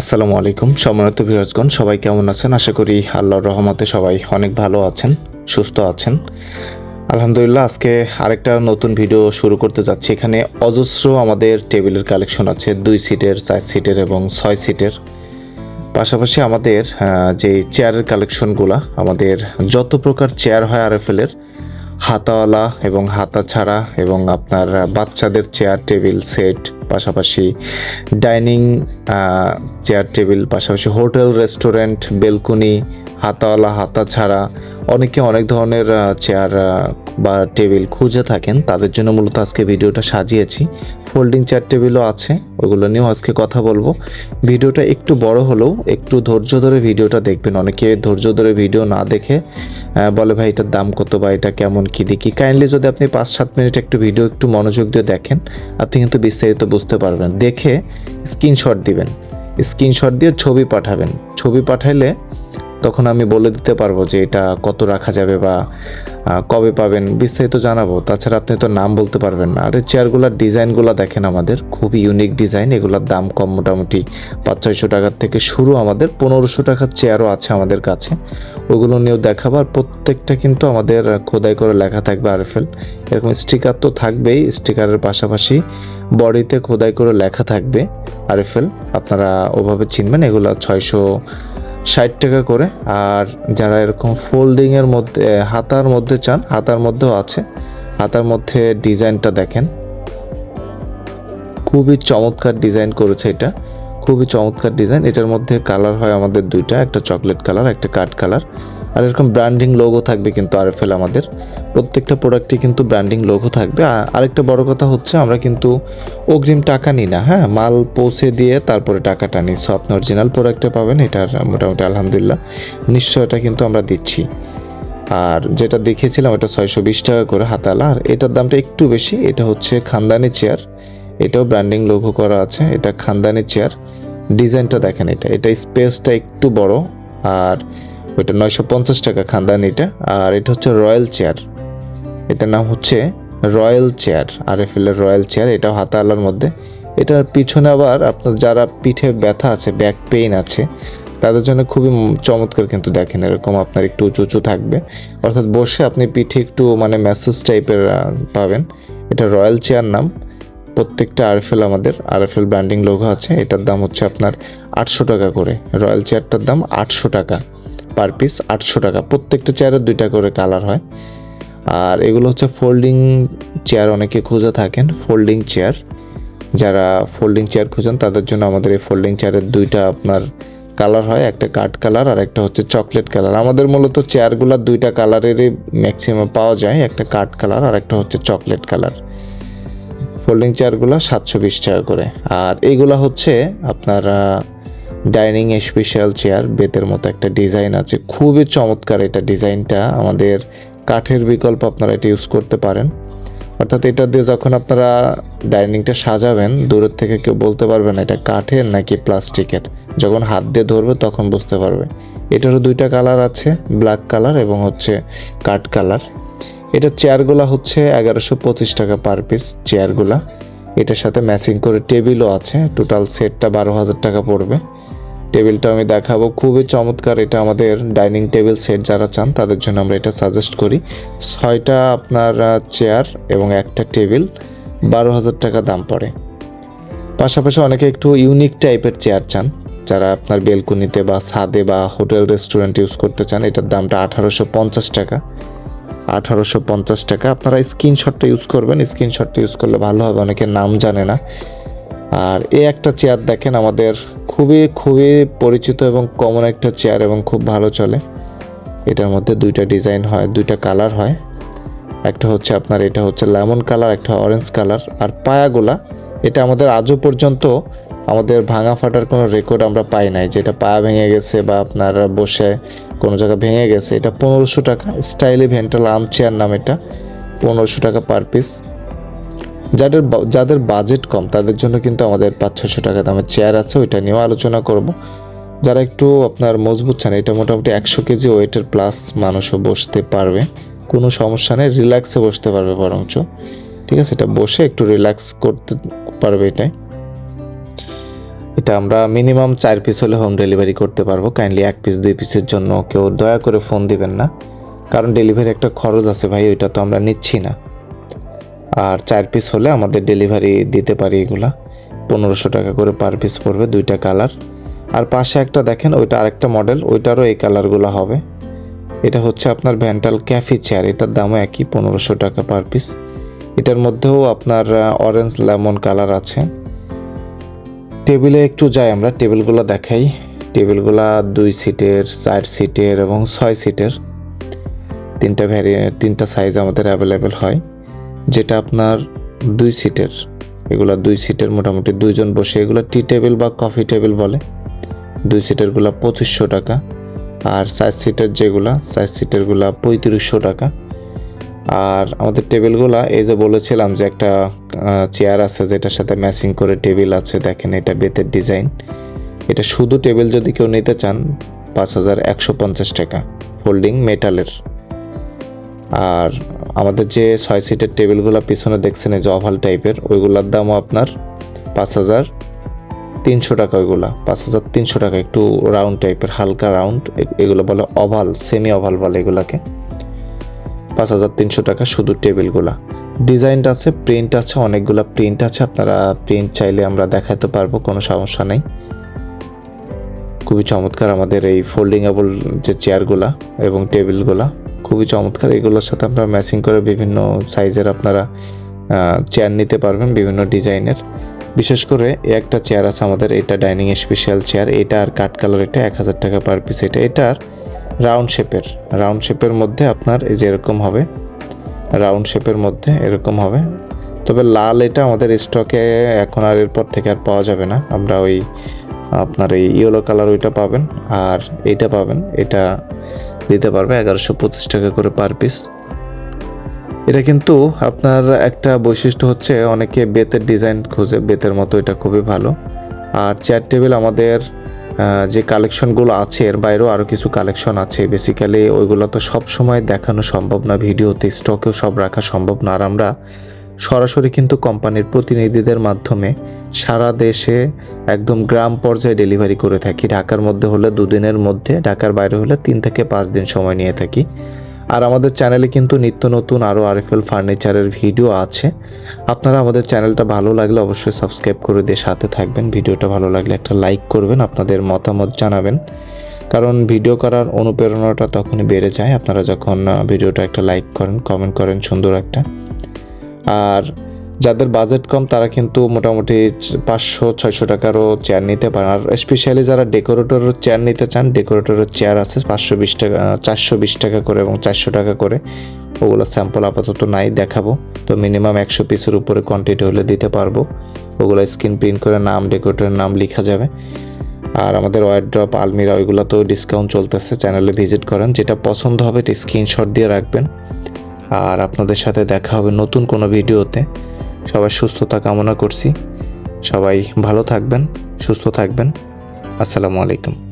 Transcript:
আসসালামু আলাইকুম সম্মানিত বিরাজগণ সবাই কেমন আছেন? আশা করি আল্লাহর রহমতে সবাই অনেক ভালো আছেন, সুস্থ আছেন। আলহামদুলিল্লাহ, আজকে আরেকটা নতুন ভিডিও শুরু করতে যাচ্ছি। এখানে অজস্র আমাদের টেবিলের কালেকশন আছে, দুই সিটের, চার সিটের এবং ছয় সিটের। পাশাপাশি আমাদের যে চেয়ারের কালেকশনগুলো, আমাদের যত প্রকার চেয়ার হয় আর আরএফএলের, হাতাওয়ালা এবং হাতা ছাড়া এবং আপনার বাচ্চাদের চেয়ার, টেবিল, সেট পাশাপাশি ডাইনিং চেয়ার টেবিল পাশাপাশি হোটেল রেস্টুরেন্ট বেলকুনি, হাতাওয়ালা হাতা ছাড়া অনেকে অনেক ধরনের চেয়ার বা টেবিল খুঁজে থাকেন। তাদের জন্য মূলত আজকে ভিডিওটা সাজিয়েছি। ফোল্ডিং চেয়ার টেবিলও আছে, ওগুলো নিয়েও আজকে কথা বলব। ভিডিওটা একটু বড় হলেও একটু ধৈর্য ধরে ভিডিওটা দেখবেন। অনেকে ধৈর্য ধরে ভিডিও না দেখে বলে, ভাই, এটার দাম কত বা এটা কেমন, কী দেখি? কাইন্ডলি যদি আপনি পাঁচ সাত মিনিট একটু ভিডিও একটু মনোযোগ দিয়ে দেখেন, আপনি কিন্তু বিস্তারিত বুঝতে পারবেন দেখে স্ক্রিনশট দিবেন। স্ক্রিনশট দিয়ে ছবি পাঠাবেন। ছবি পাঠাইলে তখন আমি বলে দিতে পারব যে এটা কত রাখা যাবে বা কবে পাবেন, বিস্তারিত জানাব। তাছাড়া আপনি তো নাম বলতে পারবেন না। আর এই চেয়ারগুলোর ডিজাইনগুলো দেখেন আমাদের। খুবই ইউনিক ডিজাইন এগুলোর দাম কম মোটামুটি পাঁচ, ছয়শো টাকার থেকে শুরু আমাদের। পনেরোশো টাকার চেয়ারও আছে আমাদের কাছে। ওগুলো নিয়েও দেখাবো। আর প্রত্যেকটা কিন্তু আমাদের খোদাই করে লেখা থাকবে আরএফএল। এরকম স্টিকার তো থাকবেই। স্টিকারের পাশাপাশি বডিতে খোদাই করে লেখা থাকবে আরএফএল। আপনারা ওভাবে চিনবেন। এগুলো ছয়শো ষাট টাকা করে। আর যারা এরকম ফোল্ডিংয়ের মধ্যে হাতার মধ্যে চান, হাতার মধ্যেও আছে। হাতার মধ্যে ডিজাইনটা দেখেন। খুবই চমৎকার ডিজাইন করেছে এটা। খুবই চমৎকার ডিজাইন। এটার মধ্যে কালার হয় আমাদের দুইটা, একটা চকলেট কালার, একটা কাঠ কালার। আর এরকম ব্র্যান্ডিং লোগো থাকবে কিন্তু আরএফএল আমাদের। প্রত্যেকটা প্রোডাক্টে কিন্তু ব্র্যান্ডিং লোগো থাকবে। আর আরেকটা বড় কথা হচ্ছে, আমরা কিন্তু অগ্রিম টাকা নিই না হ্যাঁ? মাল পৌঁছে দিয়ে তারপরে টাকাটা নিই। সো আপনি অরিজিনাল প্রোডাক্টে পাবেন এটার মোটামুটি আলহামদুলিল্লাহ। নিশ্চয়তা কিন্তু আমরা দিচ্ছি। আর যেটা দেখেছিলাম এটা ছয়শো বিশ টাকা করে হাতালা। আর এটার দামটা একটু বেশি, এটা হচ্ছে খানদানি চেয়ার এটাও ব্র্যান্ডিং লোগো করা আছে, এটা খানদানি চেয়ার ডিজাইনটা দেখেন এটা এটা স্পেসটা একটু বড়। আর ওইটা নয়শো পঞ্চাশ টাকা খানদানিটা, আর এটা হচ্ছে রয়্যাল চেয়ার। এটার নাম হচ্ছে রয়্যাল চেয়ার আর এফ এলের রয়্যাল চেয়ার, এটাও হাতালার মধ্যে। এটার পিছনে আবার আপনার যারা পিঠে ব্যথা আছে ব্যাক পেইন আছে, তাদের জন্য খুবই চমৎকার কিন্তু দেখেন, এরকম আপনার একটু উঁচু উঁচু থাকবে। অর্থাৎ বসে আপনি পিঠে একটু মানে ম্যাসেজ টাইপের পাবেন। এটা রয়্যাল চেয়ার নাম। প্রত্যেকটা আরএফএল আমাদের আর আরএফএল ব্র্যান্ডিং লোগো আছে, এটার দাম হচ্ছে আপনার আটশো টাকা করে। রয়্যাল চেয়ারটার দাম আটশো টাকা। পার পিস আটশো টাকা। প্রত্যেকটা চেয়ারের দুইটা করে কালার হয়। আর এগুলো হচ্ছে ফোল্ডিং চেয়ার, অনেকে খুঁজে থাকেন, ফোল্ডিং চেয়ার। যারা ফোল্ডিং চেয়ার খুঁজেন, তাদের জন্য আমাদের এই ফোল্ডিং চেয়ারের দুইটা আপনার কালার হয়, একটা কাঠ কালার আর একটা হচ্ছে চকলেট কালার। আমাদের মূলত চেয়ারগুলো দুইটা কালারেরই ম্যাক্সিমাম পাওয়া যায়, একটা কাঠ কালার আর একটা হচ্ছে চকলেট কালার। ফোল্ডিং চেয়ারগুলো সাতশো বিশ টাকা করে। আর এগুলা হচ্ছে আপনার ডাইনিং স্পেশাল চেয়ার, বেতের মতো একটা ডিজাইন আছে। খুবই চমৎকার এটা ডিজাইনটা। আমাদের কাঠের বিকল্প আপনারা এটা ইউজ করতে পারেন। অর্থাৎ এটা দিয়ে যখন আপনারা ডাইনিংটা সাজাবেন, দূরের থেকে কেউ বলতে পারবে না এটা কাঠের নাকি প্লাস্টিকের। যখন হাত দিয়ে ধরবে তখন বুঝতে পারবে। এটারও দুইটা কালার আছে, ব্ল্যাক কালার এবং হচ্ছে কাঠ কালার। এটা চেয়ারগুলো হচ্ছে এগারোশো পঁচিশ টাকা পার পিস চেয়ারগুলা। এটার সাথে ম্যাচিং করে টেবিলও আছে। টোটাল সেটটা বারো হাজার টাকা পড়বে। টেবিলটা আমি দেখাবো। খুবই চমৎকার এটা আমাদের ডাইনিং টেবিল সেট যারা চান, তাদের জন্য আমরা এটা সাজেস্ট করি। ছয়টা আপনার চেয়ার এবং একটা টেবিল বারো হাজার টাকা দাম পড়ে। পাশাপাশি অনেকে একটু ইউনিক টাইপের চেয়ার চান। যারা আপনার বেলকুনিতে বা ছাদে বা হোটেল রেস্টুরেন্ট ইউজ করতে চান, এটার দামটা আঠারোশো পঞ্চাশ টাকা। আঠারোশো পঞ্চাশ টাকা। আপনারা স্ক্রিনশটটা ইউজ করবেন। স্ক্রিনশটটা ইউজ করলে ভালো হবে, অনেকে নাম জানে না। আর এই একটা চেয়ার দেখেন, আমাদের খুবই খুবই পরিচিত এবং কমন একটা চেয়ার এবং খুব ভালো চলে। এটার মধ্যে দুইটা ডিজাইন হয়, দুইটা কালার হয়। একটা হচ্ছে আপনার, এটা হচ্ছে লেমন কালার একটা অরেঞ্জ কালার আর পায়াগুলা, এটা আমাদের আজও পর্যন্ত আমাদের ভাঙা ফাটার কোনো রেকর্ড আমরা পাই নাই। যেটা পায়া ভেঙে গেছে বা আপনার বসে কোনো জায়গায় ভেঙে গেছে, এটা পনেরোশো টাকা। স্টাইলি ভেন্টাল আর্ম চেয়ার নাম এটা, পনেরোশো টাকা পার পিস যাদের যাদের বাজেট কম, তাদের জন্য কিন্তু আমাদের পাঁচ ছশো টাকা দামের চেয়ার আছে, ওইটা নিয়েও আলোচনা করব। যারা একটু আপনার মজবুত চান, এটা মোটামুটি একশো কেজি ওয়েটের প্লাস মানুষও বসতে পারবে। কোনো সমস্যা নেই রিল্যাক্সে বসতে পারবে বরঞ্চ। ঠিক আছে, এটা বসে একটু রিল্যাক্স করতে পারবে এটাই। এটা আমরা মিনিমাম চার পিস হলে হোম ডেলিভারি করতে পারব। কাইন্ডলি এক পিস দুই পিসের জন্য কেউ দয়া করে ফোন দিবেন না। কারণ ডেলিভারি একটা খরচ আছে ভাই, ওইটা তো আমরা নিচ্ছি না। আর চার পিস হলে আমাদের ডেলিভারি দিতে পারি এগুলা। পনেরোশো টাকা করে পার পিস পড়বে দুইটা কালার আর পাশে একটা দেখেন, ওইটা আরেকটা মডেল ওইটারও এই কালারগুলো হবে। এটা হচ্ছে আপনার ভ্যান্টাল ক্যাফি চেয়ার এটার দামও একই, পনেরোশো টাকা পার পিস এটার মধ্যেও আপনার অরেঞ্জ লেমন কালার আছে। টেবিলে একটু যাই আমরা, টেবিলগুলো দেখাই। টেবিলগুলা দুই সিটের, চার সিটের এবং ছয় সিটের। তিনটা ভ্যারিয়ে তিনটা সাইজ আমাদের অ্যাভেলেবেল হয়, যেটা আপনার দুই সিটের। এগুলো দুই সিটের মোটামুটি দুইজন বসে, এগুলো টি টেবিল বা কফি টেবিল বলে। দুই সিটেরগুলো পঁচিশশো টাকা, আর চার সিটের যেগুলা চার সিটেরগুলা পঁয়ত্রিশশো টাকা। আর আমাদের টেবিলগুলা, এই যে বলেছিলাম যে একটা চেয়ার আছে যেটার সাথে ম্যাচিং করে টেবিল আছে, দেখেন এটা বেতের ডিজাইন এটা শুধু টেবিল যদি কেউ নিতে চান, পাঁচ হাজার একশো পঞ্চাশ টাকা ফোল্ডিং মেটালের আর আমাদের যে ছয় সিটের টেবিলগুলো পিছনে দেখছেন, এই যে অভাল টাইপের ওইগুলোর দামও আপনার পাঁচ হাজার তিনশো টাকা ওইগুলা, পাঁচ হাজার তিনশো টাকা, একটু রাউন্ড টাইপের হালকা রাউন্ড এগুলো বলে অভাল সেমি অভাল বলে এগুলাকে। পাঁচ হাজার তিনশো টাকা শুধু টেবিলগুলা। ডিজাইনটা আছে, প্রিন্ট আছে, অনেকগুলো প্রিন্ট আছে, আপনারা প্রিন্ট চাইলে আমরা দেখাতে পারব, কোনো সমস্যা নেই। খুবই চমৎকার আমাদের এই ফোল্ডিংয়েবল যে চেয়ারগুলা এবং টেবিলগুলা, খুবই চমৎকার। এগুলোর সাথে আপনারা ম্যাচিং করে বিভিন্ন সাইজের আপনারা চেয়ার নিতে পারবেন বিভিন্ন ডিজাইনের। বিশেষ করে একটা চেয়ার আছে আমাদের, এটা ডাইনিং স্পেশাল চেয়ার এটা আর কাঠ কালার এটা এক হাজার টাকা পার পিস এটা, এটার রাউন্ড শেপের রাউন্ড শেপের মধ্যে আপনার এই যে এরকম হবে রাউন্ড শেপের মধ্যে এরকম হবে। তবে লাল এটা আমাদের স্টকে এখন আর এরপর থেকে আর পাওয়া যাবে না। আমরা ওই আপনার এই ইয়েলো কালার ওইটা পাবেন, আর এইটা পাবেন, এটা দিতে পারবে এগারোশো পঁচিশ টাকা করে পার পিস এটা কিন্তু আপনার একটা বৈশিষ্ট্য হচ্ছে অনেকে বেতের ডিজাইন খুঁজে, বেতের মতো এটা খুবই ভালো। আর চেয়ার টেবিল আমাদের যে কালেকশনগুলো আছে, এর বাইরেও আরও কিছু কালেকশন আছে। বেসিক্যালি ওইগুলো তো সব সময় দেখানো সম্ভব না ভিডিওতে, স্টকেও সব রাখা সম্ভব না। আর আমরা সরাসরি কিন্তু কোম্পানির প্রতিনিধিদের মাধ্যমে সারা দেশে একদম গ্রাম পর্যায়ে ডেলিভারি করে থাকি। ঢাকার মধ্যে হলে দুদিনের মধ্যে, ঢাকার বাইরে হলে তিন থেকে পাঁচ দিন সময় নিয়ে থাকি। আর আমাদের চ্যানেলে কিন্তু নিত্য নতুন আরও আরএফএল ফার্নিচারের ভিডিও আছে। আপনারা আমাদের চ্যানেলটা ভালো লাগলে অবশ্যই সাবস্ক্রাইব করে দিয়ে সাথে থাকবেন। ভিডিওটা ভালো লাগলে একটা লাইক করবেন, আপনাদের মতামত জানাবেন। কারণ ভিডিও করার অনুপ্রেরণাটা তখনই বেড়ে যায়। আপনারা যখন ভিডিওটা একটা লাইক করেন, কমেন্ট করেন, সুন্দর একটা। আর যাদের বাজেট কম, তারা কিন্তু মোটামুটি পাঁচশো, ছয়শো টাকারও চেয়ার নিতে পারেন আর স্পেশালি যারা ডেকোরেটরের চেয়ার নিতে চান ডেকোরেটরের চেয়ার আছে পাঁচশো বিশ টাকা চারশো বিশ টাকা করে এবং চারশো টাকা করে। ওগুলো স্যাম্পল আপাতত নাই, দেখাবো। তো মিনিমাম একশো পিসের উপরে কোয়ান্টিটি হলে দিতে পারব। ওগুলো স্ক্রিন প্রিন্ট করে নাম ডেকোরেটরের নাম লেখা যাবে। আর আমাদের ওয়ারড্রপ আলমিরা ওইগুলো তো ডিসকাউন্ট চলতেছে। চ্যানেলে ভিজিট করেন, যেটা পছন্দ হবে, এটা স্ক্রিনশট দিয়ে রাখবেন। আর আপনাদের সাথে দেখা হবে নতুন কোনো ভিডিওতে সবাই সুস্থতা কামনা করছি। সবাই ভালো থাকবেন সুস্থ থাকবেন। আসসালামু আলাইকুম।